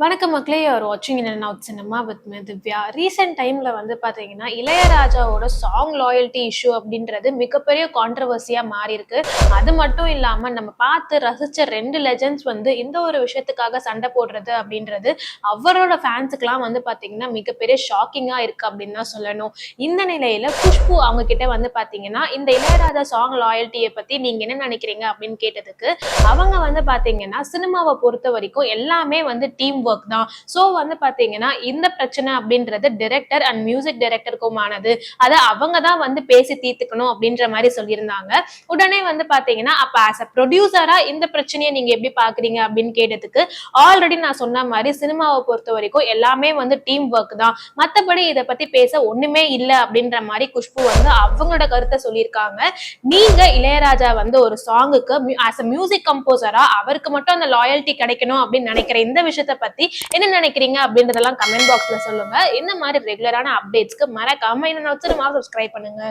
வணக்கம் மக்களே ஆர் வாட்சிங் in out cinema with me Divya. Recent டைமில் வந்து பார்த்தீங்கன்னா இளையராஜாவோட சாங் லாயல்ட்டி இஷ்யூ அப்படின்றது மிகப்பெரிய கான்ட்ரவர்சியாக மாறி இருக்கு. அது மட்டும் இல்லாமல் நம்ம பார்த்து ரசித்த ரெண்டு லெஜண்ட்ஸ் வந்து இந்த ஒரு விஷயத்துக்காக சண்டை போடுறது அப்படின்றது அவரோட ஃபேன்ஸுக்கெலாம் வந்து பார்த்தீங்கன்னா மிகப்பெரிய ஷாக்கிங்காக இருக்குது அப்படின்னு தான் சொல்லணும். இந்த நிலையில் குஷ்பு அவங்க கிட்ட வந்து பார்த்தீங்கன்னா இந்த இளையராஜா சாங் லாயல்ட்டியை பற்றி நீங்கள் என்ன நினைக்கிறீங்க அப்படின்னு கேட்டதுக்கு அவங்க வந்து பார்த்தீங்கன்னா சினிமாவை பொறுத்த வரைக்கும் எல்லாமே வந்து டீம் ஒர்க் தான். ஸோ வந்து பாத்தீங்கன்னா இந்த பிரச்சனை அப்படின்றது டிரெக்டர் அண்ட் மியூசிக் டைரக்டருக்குமானது அதை அவங்க தான் வந்து பேசி தீர்த்துக்கணும் அப்படின்ற மாதிரி சொல்லியிருந்தாங்க. உடனே வந்து பார்த்தீங்கன்னா அப்போ ஆஸ் அ ப்ரொடியூசரா இந்த பிரச்சனையை நீங்க எப்படி பாக்குறீங்க அப்படின்னு கேட்டதுக்கு ஆல்ரெடி நான் சொன்ன மாதிரி சினிமாவை பொறுத்த வரைக்கும் எல்லாமே வந்து டீம் ஒர்க் தான். மற்றபடி இதை பத்தி பேச ஒண்ணுமே இல்லை அப்படின்ற மாதிரி குஷ்பு வந்து அவங்களோட கருத்தை சொல்லியிருக்காங்க. நீங்க இளையராஜா வந்து ஒரு சாங்குக்கு ஆஸ் அ மியூசிக் கம்போசரா அவருக்கு மட்டும் அந்த லாயல்ட்டி கிடைக்கணும் அப்படின்னு நினைக்கிற இந்த விஷயத்த பத்தி என்ன நினைக்கிறீங்க அப்படின்றதெல்லாம் கமெண்ட் பாக்ஸ்ல சொல்லுங்க. இந்த மாதிரி ரெகுலரான அப்டேட்ஸ்க்கு மறக்காம என்ன சப்ஸ்கிரைப் பண்ணுங்க.